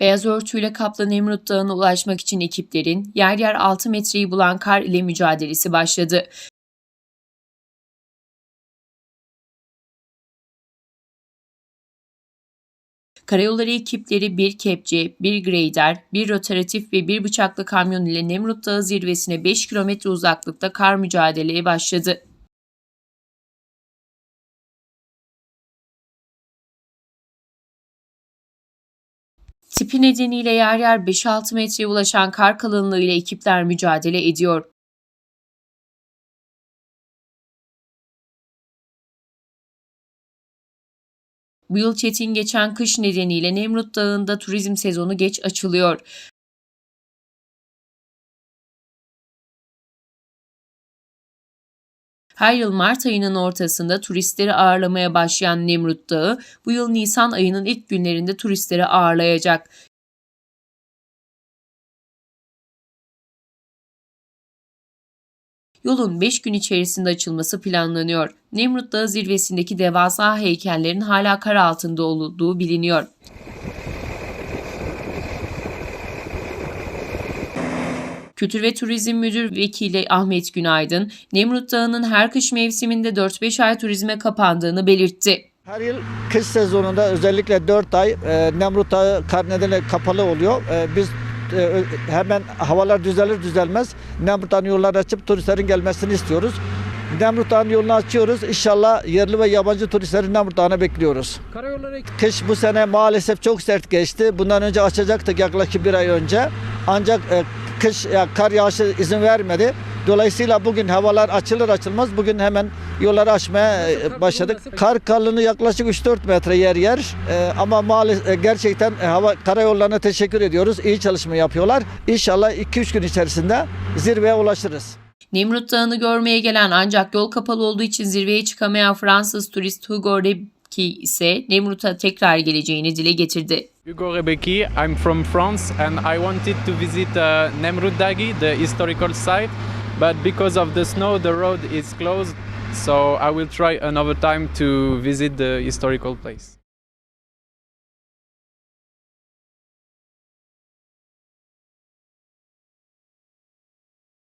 Beyaz örtüyle kaplı Nemrut Dağı'na ulaşmak için ekiplerin yer yer 6 metreyi bulan kar ile mücadelesi başladı. Karayolları ekipleri bir kepçe, bir grader, bir rotatif ve bir bıçaklı kamyon ile Nemrut Dağı zirvesine 5 kilometre uzaklıkta kar mücadeleye başladı. Tipi nedeniyle yer yer 5-6 metreye ulaşan kar kalınlığı ile ekipler mücadele ediyor. Bu yıl çetin geçen kış nedeniyle Nemrut Dağı'nda turizm sezonu geç açılıyor. Her yıl Mart ayının ortasında turistleri ağırlamaya başlayan Nemrut Dağı, bu yıl Nisan ayının ilk günlerinde turistleri ağırlayacak. Yolun 5 gün içerisinde açılması planlanıyor. Nemrut Dağı zirvesindeki devasa heykellerin hala kar altında olduğu biliniyor. Kültür ve Turizm Müdür Vekili Ahmet Günaydın, Nemrut Dağı'nın her kış mevsiminde 4-5 ay turizme kapandığını belirtti. Her yıl kış sezonunda özellikle 4 ay e, Nemrut Dağı kar nedeniyle kapalı oluyor. E, biz e, hemen havalar düzelir düzelmez Nemrut Dağı'nın yolları açıp turistlerin gelmesini istiyoruz. Nemrut Dağı'nın yolunu açıyoruz. İnşallah yerli ve yabancı turistleri Nemrut Dağı'na bekliyoruz. Karayolları Kış bu sene maalesef çok sert geçti. Bundan önce açacaktık yaklaşık bir ay önce. Ancak e, kış ya, kar yağışı izin vermedi. Dolayısıyla bugün havalar açılır açılmaz bugün hemen yolları açmaya e, başladık. Kar kalınlığı yaklaşık 3-4 metre yer yer. E, ama maalesef gerçekten e, hava karayollarına teşekkür ediyoruz. İyi çalışma yapıyorlar. İnşallah 2-3 gün içerisinde zirveye ulaşırız. Nemrut Dağı'nı görmeye gelen ancak yol kapalı olduğu için zirveye çıkamayan Fransız turist Hugo Rebki ise Nemrut'a tekrar geleceğini dile getirdi. Hugo Rebecki, I'm from France and I wanted to visit uh, Nemrut Dagi, the historical site, but because of the snow, the road is closed. So I will try another time to visit the historical place.